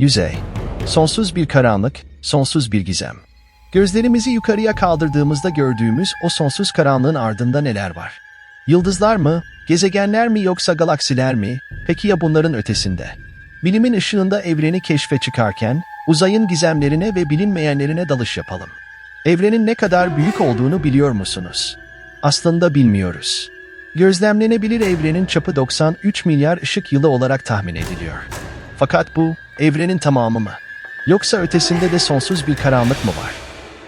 Yüzey. Sonsuz bir karanlık, sonsuz bir gizem. Gözlerimizi yukarıya kaldırdığımızda gördüğümüz o sonsuz karanlığın ardında neler var? Yıldızlar mı, gezegenler mi yoksa galaksiler mi? Peki ya bunların ötesinde? Bilimin ışığında evreni keşfe çıkarken, uzayın gizemlerine ve bilinmeyenlerine dalış yapalım. Evrenin ne kadar büyük olduğunu biliyor musunuz? Aslında bilmiyoruz. Gözlemlenebilir evrenin çapı 93 milyar ışık yılı olarak tahmin ediliyor. Fakat bu, evrenin tamamı mı? Yoksa ötesinde de sonsuz bir karanlık mı var?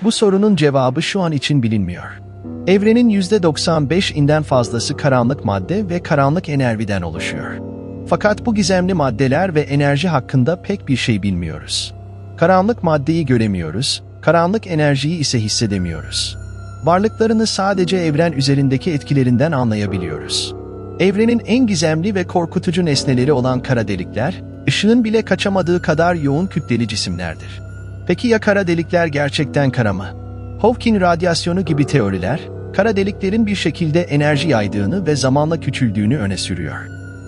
Bu sorunun cevabı şu an için bilinmiyor. Evrenin %95'inden fazlası karanlık madde ve karanlık enerjiden oluşuyor. Fakat bu gizemli maddeler ve enerji hakkında pek bir şey bilmiyoruz. Karanlık maddeyi göremiyoruz, karanlık enerjiyi ise hissedemiyoruz. Varlıklarını sadece evren üzerindeki etkilerinden anlayabiliyoruz. Evrenin en gizemli ve korkutucu nesneleri olan kara delikler, ışığın bile kaçamadığı kadar yoğun kütleli cisimlerdir. Peki ya kara delikler gerçekten kara mı? Hawking radyasyonu gibi teoriler, kara deliklerin bir şekilde enerji yaydığını ve zamanla küçüldüğünü öne sürüyor.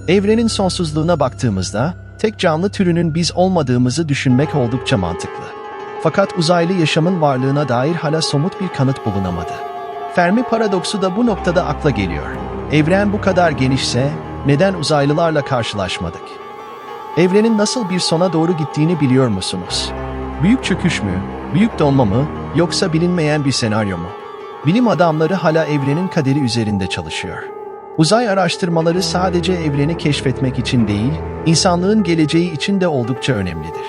Evrenin sonsuzluğuna baktığımızda, tek canlı türünün biz olmadığımızı düşünmek oldukça mantıklı. Fakat uzaylı yaşamın varlığına dair hala somut bir kanıt bulunamadı. Fermi paradoksu da bu noktada akla geliyor. Evren bu kadar genişse, neden uzaylılarla karşılaşmadık? Evrenin nasıl bir sona doğru gittiğini biliyor musunuz? Büyük çöküş mü, büyük donma mı, yoksa bilinmeyen bir senaryo mu? Bilim adamları hala evrenin kaderi üzerinde çalışıyor. Uzay araştırmaları sadece evreni keşfetmek için değil, insanlığın geleceği için de oldukça önemlidir.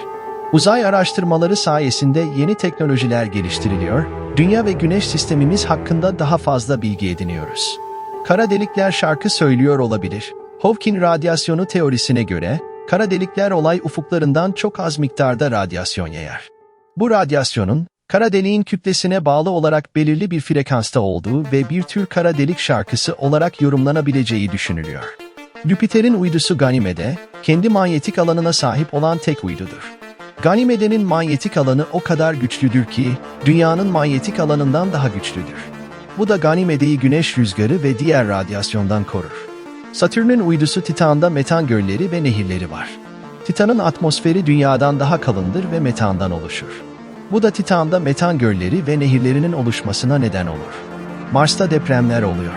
Uzay araştırmaları sayesinde yeni teknolojiler geliştiriliyor, Dünya ve Güneş sistemimiz hakkında daha fazla bilgi ediniyoruz. Kara delikler şarkı söylüyor olabilir. Hawking radyasyonu teorisine göre, kara delikler olay ufuklarından çok az miktarda radyasyon yayar. Bu radyasyonun, kara deliğin kütlesine bağlı olarak belirli bir frekansta olduğu ve bir tür kara delik şarkısı olarak yorumlanabileceği düşünülüyor. Jüpiter'in uydusu Ganymede, kendi manyetik alanına sahip olan tek uydudur. Ganymede'nin manyetik alanı o kadar güçlüdür ki, dünyanın manyetik alanından daha güçlüdür. Bu da Ganymede'yi güneş rüzgarı ve diğer radyasyondan korur. Satürn'ün uydusu Titan'da metan gölleri ve nehirleri var. Titan'ın atmosferi dünyadan daha kalındır ve metandan oluşur. Bu da Titan'da metan gölleri ve nehirlerinin oluşmasına neden olur. Mars'ta depremler oluyor.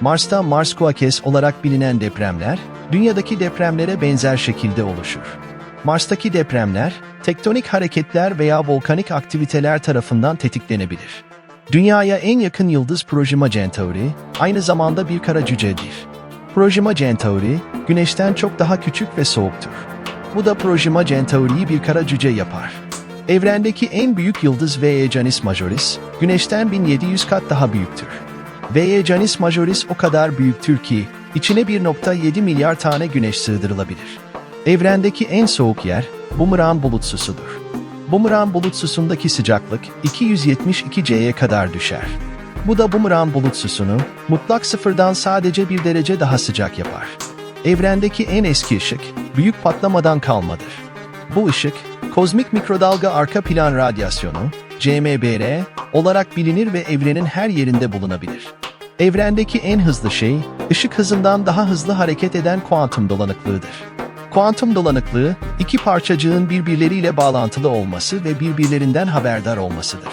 Mars'ta Mars Quakes olarak bilinen depremler, dünyadaki depremlere benzer şekilde oluşur. Mars'taki depremler, tektonik hareketler veya volkanik aktiviteler tarafından tetiklenebilir. Dünyaya en yakın yıldız Proxima Centauri, aynı zamanda bir kara cücedir. Proxima Centauri, Güneş'ten çok daha küçük ve soğuktur. Bu da Proxima Centauri'yi bir kara cüce yapar. Evrendeki en büyük yıldız VE Canis Majoris, Güneş'ten 1700 kat daha büyüktür. VE Canis Majoris o kadar büyüktür ki, içine 1.7 milyar tane güneş sığdırılabilir. Evrendeki en soğuk yer, Bumuran bulutsusudur. Bumuran bulutsusundaki sıcaklık 272 C'ye kadar düşer. Bu da Bumuran bulutsusunu mutlak sıfırdan sadece bir derece daha sıcak yapar. Evrendeki en eski ışık, büyük patlamadan kalmadır. Bu ışık, kozmik mikrodalga arka plan radyasyonu, CMBR, olarak bilinir ve evrenin her yerinde bulunabilir. Evrendeki en hızlı şey, ışık hızından daha hızlı hareket eden kuantum dolanıklığıdır. Kuantum dolanıklığı, iki parçacığın birbirleriyle bağlantılı olması ve birbirlerinden haberdar olmasıdır.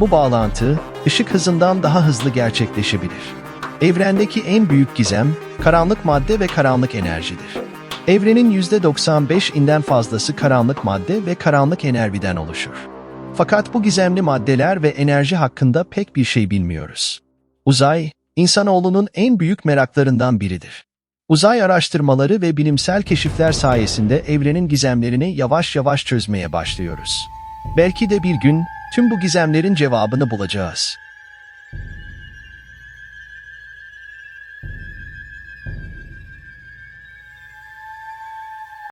Bu bağlantı, ışık hızından daha hızlı gerçekleşebilir. Evrendeki en büyük gizem, karanlık madde ve karanlık enerjidir. Evrenin %95'inden fazlası karanlık madde ve karanlık enerjiden oluşur. Fakat bu gizemli maddeler ve enerji hakkında pek bir şey bilmiyoruz. Uzay, insanoğlunun en büyük meraklarından biridir. Uzay araştırmaları ve bilimsel keşifler sayesinde evrenin gizemlerini yavaş yavaş çözmeye başlıyoruz. Belki de bir gün tüm bu gizemlerin cevabını bulacağız.